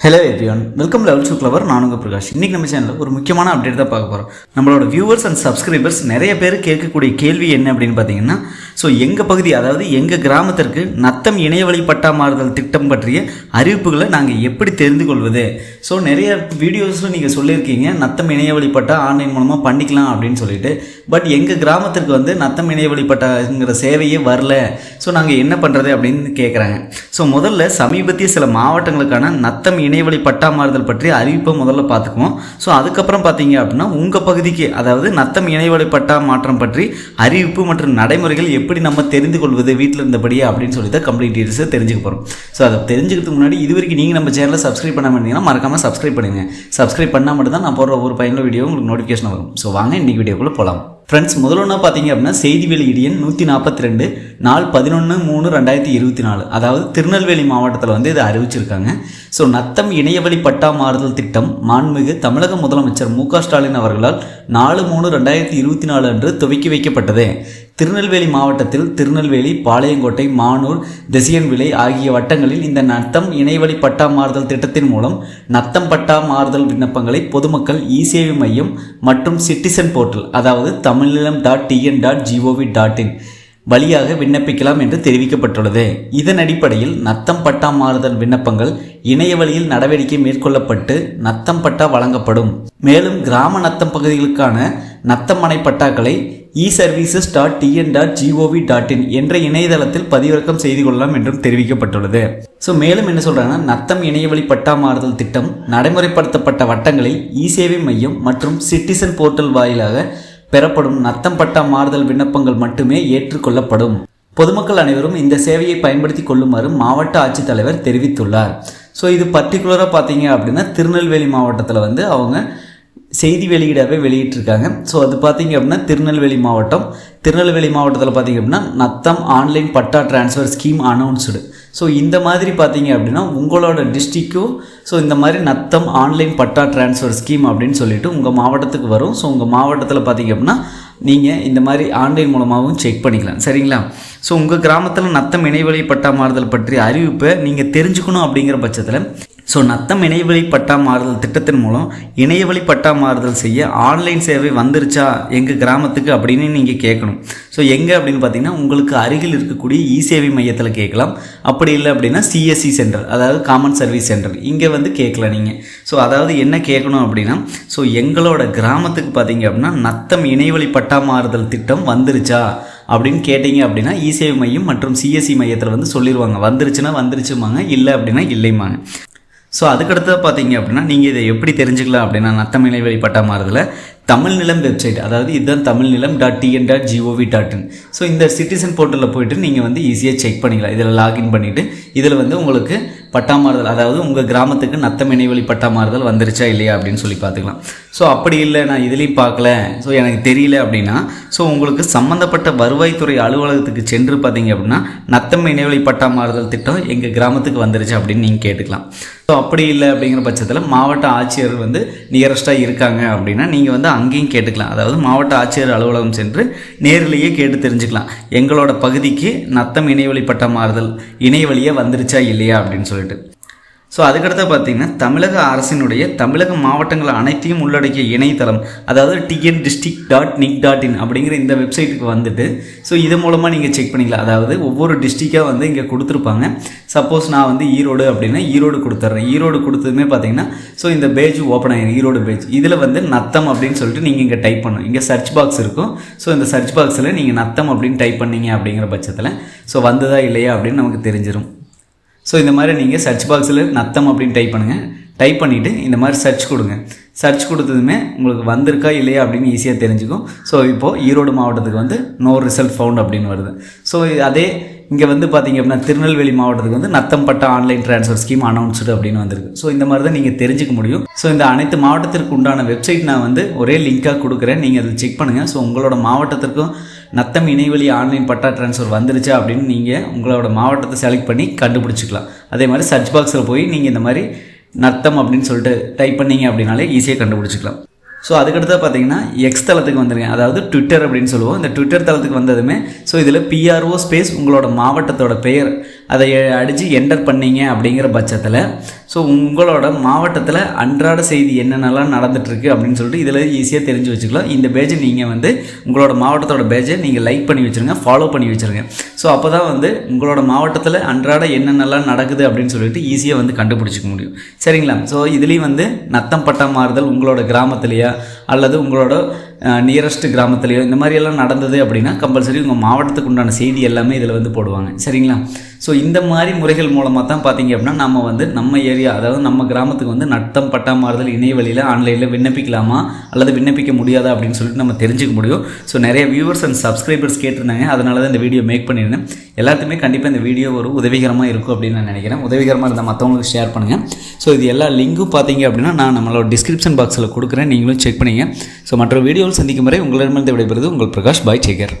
Hello everyone welcome level two clever நானுங்க பிரகாஷ். இன்றைக்கி நம்ம சேனலில் ஒரு முக்கியமான அப்டேட் தான் பார்க்க போகிறோம் நம்மளோட வியூவர்ஸ் அண்ட் சப்ஸ்கிரைபர்ஸ் நிறைய பேர் கேட்கக்கூடிய கேள்வி என்ன அப்படின்னு பார்த்தீங்கன்னா ஸோ எங்கள் பகுதி அதாவது எங்கள் கிராமத்திற்கு நத்தம் இணையவழி பட்டா மாறுதல் திட்டம் பற்றிய அறிவிப்புகளை நாங்கள் எப்படி தெரிந்து கொள்வது? ஸோ நிறைய வீடியோஸில் நீங்கள் சொல்லியிருக்கீங்க நத்தம் இணையவழி பட்டா ஆன்லைன் மூலமாக பண்ணிக்கலாம் அப்படின்னு சொல்லிட்டு. பட் எங்கள் கிராமத்திற்கு வந்து நத்தம் இணையவழி பட்டாங்கிற சேவையே வரல. ஸோ நாங்கள் என்ன பண்ணுறது அப்படின்னு கேட்குறாங்க ஸோ முதல்ல சமீபத்திய சில மாவட்டங்களுக்கான நத்தம் இணையவழி பட்டா மாறுதல் பற்றி அறிவிப்பை முதல்ல பார்த்துக்குவோம். ஸோ அதுக்கப்புறம் பார்த்தீங்க அப்படின்னா உங்கள் பகுதிக்கு அதாவது நத்தம் இணையவழி பட்டா மாற்றம் பற்றி அறிவிப்பு மற்றும் நடைமுறைகள் எப்படி நம்ம தெரிந்து கொள்வது வீட்டில் இருந்தபடியே அப்படின்னு சொல்லி தான் கம்ப்ளீட் டீட்டெயில்ஸை தெரிஞ்சுக்க போகிறோம் ஸோ அதை தெரிஞ்சுக்கிறதுக்கு முன்னாடி இது வரைக்கும் நீங்கள் நம்ம சேனலை சப்ஸ்கிரைப் பண்ணாமல் இருந்தீங்கன்னா மறக்காமல் சப்ஸ்கிரைப் பண்ணுங்கள் சப்ஸ்கிரைப் பண்ணால் மட்டும் தான் நான் போடுற ஒரு பயனுள்ள வீடியோ உங்களுக்கு நோட்டிஃபிகேஷன் வரும். ஸோ வாங்க இன்றைக்கி வீடியோக்குள்ளே போகலாம் ஃப்ரெண்ட்ஸ் முதல்ல ஒன்றா பார்த்தீங்க அப்படின்னா செய்தி வெளியீடு எண் நூற்றி நாற்பத்தி ரெண்டு நாள் பதினொன்று மூணு ரெண்டாயிரத்தி இருபத்தி நாலு. அதாவது திருநெல்வேலி மாவட்டத்தில் வந்து இதை அறிவிச்சிருக்காங்க. ஸோ நத்தம் இணையவழி பட்டா மாறுதல் திட்டம் மாண்புமிகு தமிழக முதலமைச்சர் மு க ஸ்டாலின் அவர்களால் நாலு மூணு ரெண்டாயிரத்தி இருபத்தி நாலு அன்று துவக்கி வைக்கப்பட்டது. திருநெல்வேலி மாவட்டத்தில் திருநெல்வேலி பாளையங்கோட்டை மானூர் திசையன்விலை ஆகிய வட்டங்களில் இந்த நத்தம் இணையவழி பட்டா மாறுதல் திட்டத்தின் மூலம் நத்தம் பட்டா மாறுதல் விண்ணப்பங்களை பொதுமக்கள் இ சேவை மையம் மற்றும் சிட்டிசன் போர்ட்டல் அதாவது Tamilnilam dot TN dot GOV dot in வழியாக விண்ணப்பிக்கலாம் என்று தெரிவிக்கப்பட்டுள்ளது. இதன் அடிப்படையில் நத்தம் பட்டா மாறுதல் விண்ணப்பங்கள் இணைய வழியில் நடவடிக்கை மேற்கொள்ளப்பட்டு நத்தம் பட்டா வழங்கப்படும். மேலும் கிராம நத்தம் பகுதிகளுக்கான நத்தமனை பட்டாக்களை e services dot TN dot GOV dot in என்ற இணையதளத்தில் பதிவிறக்கம் செய்து கொள்ளலாம் என்றும் தெரிவிக்கப்பட்டுள்ளது. ஸோ மேலும் என்ன சொல்கிறாங்கன்னா நத்தம் இணையவழி பட்டா மாறுதல் திட்டம் நடைமுறைப்படுத்தப்பட்ட வட்டங்களில் இ சேவை மையம் மற்றும் சிட்டிசன் போர்ட்டல் வாயிலாக பெறப்படும் நத்தம் பட்டா மாறுதல் விண்ணப்பங்கள் மட்டுமே ஏற்றுக்கொள்ளப்படும். பொதுமக்கள் அனைவரும் இந்த சேவையை பயன்படுத்தி கொள்ளுமாறு மாவட்ட ஆட்சித்தலைவர் தெரிவித்துள்ளார். ஸோ இது பர்டிகுலராக பார்த்தீங்க அப்படின்னா திருநெல்வேலி மாவட்டத்தில் வந்து அவங்க செய்தி வெளியீடாகவே வெளியிட்டிருக்காங்க. ஸோ அது பார்த்தீங்க அப்படின்னா திருநெல்வேலி மாவட்டம். திருநெல்வேலி மாவட்டத்தில் பார்த்தீங்க அப்படின்னா Natham online patta transfer scheme announced so இந்த மாதிரி பார்த்தீங்க அப்படின்னா உங்களோட டிஸ்ட்ரிக்கும் ஸோ இந்த மாதிரி நத்தம் ஆன்லைன் பட்டா டிரான்ஸ்ஃபர் ஸ்கீம் அப்படின்னு சொல்லிட்டு உங்கள் மாவட்டத்துக்கு வரும். ஸோ உங்கள் மாவட்டத்தில் பார்த்தீங்க அப்படின்னா நீங்கள் இந்த மாதிரி ஆன்லைன் மூலமாகவும் செக் பண்ணிக்கலாம். சரிங்களா? ஸோ உங்கள் கிராமத்தில் நத்தம் இணைவழி பட்டா மாறுதல் பற்றிய அறிவிப்பை நீங்கள் தெரிஞ்சுக்கணும் அப்படிங்கிற பட்சத்தில் ஸோ நத்தம் இணையவழி பட்டா மாறுதல் திட்டத்தின் மூலம் இணையவழி பட்டா மாறுதல் செய்ய ஆன்லைன் சேவை வந்துருச்சா எங்கள் கிராமத்துக்கு அப்படின்னு நீங்கள் கேட்கணும். ஸோ எங்கே அப்படின்னு பார்த்தீங்கன்னா உங்களுக்கு அருகில் இருக்கக்கூடிய இ சேவை மையத்தில் கேட்கலாம். அப்படி இல்லை அப்படின்னா சிஎஸ்சி சென்டர் அதாவது காமன் சர்வீஸ் சென்டர் இங்கே வந்து கேட்கல நீங்கள் ஸோ அதாவது என்ன கேட்கணும் அப்படின்னா ஸோ எங்களோட கிராமத்துக்கு பார்த்தீங்க அப்படின்னா நத்தம் இணையவழி பட்டா மாறுதல் திட்டம் வந்துருச்சா அப்படின்னு கேட்டிங்க அப்படின்னா இ சேவை மையம் மற்றும் சிஎஸ்சி மையத்தில் வந்து சொல்லிடுவாங்க வந்துருச்சுன்னா வந்துருச்சுமாங்க இல்லை அப்படின்னா இல்லைமாங்க ஸோ அதுக்கடுத்து பார்த்தீங்க அப்படின்னா நீங்கள் இதை எப்படி தெரிஞ்சுக்கலாம் அப்படின்னா நத்தமிழை வெளிப்பட்ட பட்டா மாறுதல தமிழ் நிலம் வெப்சைட் அதாவது இதுதான் Tamil Nilam dot TN dot GOV dot in so இந்த சிட்டிசன் போர்ட்டலில் போயிட்டு நீங்கள் வந்து ஈஸியாக செக் பண்ணிக்கலாம். இதில் லாகின் பண்ணிவிட்டு இதில் வந்து உங்களுக்கு பட்டா மாறுதல் அதாவது உங்கள் கிராமத்துக்கு நத்தம் இணைவெளி பட்டா மாறுதல் வந்துருச்சா இல்லையா அப்படின்னு சொல்லி பார்த்துக்கலாம். ஸோ அப்படி இல்லை நான் இதுலேயும் பார்க்கல. ஸோ எனக்கு தெரியல அப்படின்னா ஸோ உங்களுக்கு சம்மந்தப்பட்ட வருவாய்த்துறை அலுவலகத்துக்கு சென்று பார்த்தீங்க அப்படின்னா நத்தம் இணைவழி பட்டா மாறுதல் திட்டம் எங்கள் கிராமத்துக்கு வந்துருச்சு அப்படின்னு நீங்கள் கேட்டுக்கலாம். ஸோ அப்படி இல்லை அப்படிங்கிற பட்சத்தில் மாவட்ட ஆட்சியர் வந்து நியரஸ்ட்டாக இருக்காங்க அப்படின்னா நீங்கள் வந்து அங்கேயும் கேட்டுக்கலாம். அதாவது மாவட்ட ஆட்சியர் அலுவலகம் சென்று நேரிலேயே கேட்டு தெரிஞ்சுக்கலாம். எங்களோட பகுதிக்கு நத்தம் இணையவழி பட்டம் மாறுதல் இணையவழியே வந்துருச்சா இல்லையா அப்படின்னு சொல்லிட்டு. ஸோ அதுக்கடுத்து பார்த்தீங்கன்னா தமிழக அரசினுடைய தமிழக மாவட்டங்கள் அனைத்தையும் உள்ளடக்கிய இணையதளம் அதாவது TN district dot NIC dot in அப்படிங்கிற இந்த வெப்சைட்டுக்கு வந்துட்டு ஸோ இது மூலமாக நீங்கள் செக் பண்ணிக்கலாம். அதாவது ஒவ்வொரு டிஸ்ட்ரிக்டாக வந்து இங்கே கொடுத்துருப்பாங்க. சப்போஸ் நான் வந்து ஈரோடு அப்படின்னா ஈரோடு கொடுத்துட்றேன். ஈரோடு கொடுத்ததுமே பார்த்தீங்கன்னா ஸோ இந்த பேஜ் ஓப்பன் ஆகிடும் ஈரோடு பேஜ் இதில் வந்து நத்தம் அப்படின்னு சொல்லிட்டு நீங்கள் இங்கே டைப் பண்ணணும். இங்கே சர்ச் பாக்ஸ் இருக்கும். ஸோ இந்த சர்ச் பாக்ஸில் நீங்கள் நத்தம் அப்படின்னு டைப் பண்ணீங்க அப்படிங்கிற பட்சத்தில் ஸோ வந்ததா இல்லையா அப்படின்னு நமக்கு தெரிஞ்சிடும் ஸோ இந்த மாதிரி நீங்கள் சர்ச் பாக்ஸில் நத்தம் அப்படின்னு டைப் பண்ணுங்கள் டைப் பண்ணிவிட்டு இந்த மாதிரி சர்ச் கொடுங்க. சர்ச் கொடுத்ததுமே உங்களுக்கு வந்திருக்கா இல்லையா அப்படின்னு ஈஸியாக தெரிஞ்சுக்கும். ஸோ இப்போது ஈரோடு மாவட்டத்துக்கு வந்து நோ ரிசல்ட் ஃபவுண்ட் அப்படின்னு வருது. ஸோ அதே இங்கே வந்து பார்த்தீங்க அப்படின்னா திருநெல்வேலி மாவட்டத்துக்கு வந்து Natham patta online transfer scheme announced அப்படின்னு வந்திருக்கு. ஸோ இந்த மாதிரி தான் நீங்கள் தெரிஞ்சுக்க முடியும். ஸோ இந்த அனைத்து மாவட்டத்திற்கு உண்டான வெப்சைட் நான் வந்து ஒரே லிங்காக கொடுக்குறேன். நீங்கள் அதை செக் பண்ணுங்கள் ஸோ உங்களோட மாவட்டத்திற்கும் நத்தம் இணைவழி ஆன்லைன் பட்டா ட்ரான்ஸ்ஃபர் வந்துருச்சா அப்படின்னு நீங்கள் உங்களோட மாவட்டத்தை செலக்ட் பண்ணி கண்டுபிடிச்சிக்கலாம். அதே மாதிரி சர்ச் பாக்ஸில் போய் நீங்கள் இந்த மாதிரி நத்தம் அப்படின்னு சொல்லிட்டு டைப் பண்ணீங்க அப்படின்னாலே ஈஸியாக கண்டுபிடிச்சிக்கலாம். ஸோ அதுக்கடுத்து பார்த்தீங்கன்னா எக்ஸ் தளத்துக்கு வந்துருங்க அதாவது ட்விட்டர் அப்படின்னு சொல்லுவோம். இந்த ட்விட்டர் தளத்துக்கு வந்ததுமே ஸோ இதில் பிஆர்ஓ ஸ்பேஸ் உங்களோட மாவட்டத்தோட பெயர் அதை அடித்து என்டர் பண்ணீங்க அப்படிங்கிற பட்சத்தில் ஸோ உங்களோட மாவட்டத்தில் அன்றாட செய்தி என்னென்னலாம் நடந்துட்டுருக்கு அப்படின்னு சொல்லிட்டு இதில் ஈஸியாக தெரிஞ்சு வச்சுக்கலாம். இந்த பேஜை நீங்கள் வந்து உங்களோட மாவட்டத்தோட பேஜை நீங்கள் லைக் பண்ணி வச்சுருங்க ஃபாலோ பண்ணி வச்சுருங்க. ஸோ அப்போ தான் வந்து உங்களோட மாவட்டத்தில் அன்றாட என்னென்னலாம் நடக்குது அப்படின்னு சொல்லிட்டு ஈஸியாக வந்து கண்டுபிடிச்சிக்க முடியும். சரிங்களா? ஸோ இதுலேயும் வந்து நத்தம் பட்டம் மாறுதல் உங்களோட கிராமத்துலையா அல்லது உங்களோட நியரஸ்ட் கிராமத்துலையோ இந்த மாதிரி எல்லாம் நடந்தது அப்படின்னா கம்பல்சரி உங்கள் மாவட்டத்துக்கு உண்டான செய்தி எல்லாமே இதில் வந்து போடுவாங்க. சரிங்களா? ஸோ இந்த மாதிரி முறைகள் மூலமாக தான் பார்த்தீங்க அப்படின்னா நம்ம வந்து நம்ம ஏரியா அதாவது நம்ம கிராமத்துக்கு வந்து நட்டம் பட்டாமாறுதல் இணையவழியில் ஆன்லைனில் விண்ணப்பிக்கலாமா? அல்லது விண்ணப்பிக்க முடியாதா அப்படின்னு சொல்லிட்டு நம்ம தெரிஞ்சுக்க முடியும். ஸோ நிறைய வியூவர்ஸ் அண்ட் சப்ஸ்கிரைபர்ஸ் கேட்டிருந்தாங்க. அதனால தான் இந்த வீடியோ மேக் பண்ணியிருந்தேன். எல்லாத்துக்குமே கண்டிப்பாக இந்த வீடியோ ஒரு உதவிகரமாக இருக்கும் அப்படின்னு நான் நினைக்கிறேன். உதவிகரமாக இருந்தால் மற்றவங்களுக்கு ஷேர் பண்ணுங்கள் ஸோ இது எல்லா லிங்க்கும் பார்த்தீங்க அப்படின்னா நான் நம்மளோட டிஸ்கிரிப்ஷன் பாக்ஸில் கொடுக்குறேன். நீங்களும் செக் பண்ணிங்க. ஸோ மற்ற வீடியோவில் சந்திக்கும் வரை உங்களிடமிருந்து விடைபெறுது உங்கள் பிரகாஷ். பாய் சேகர்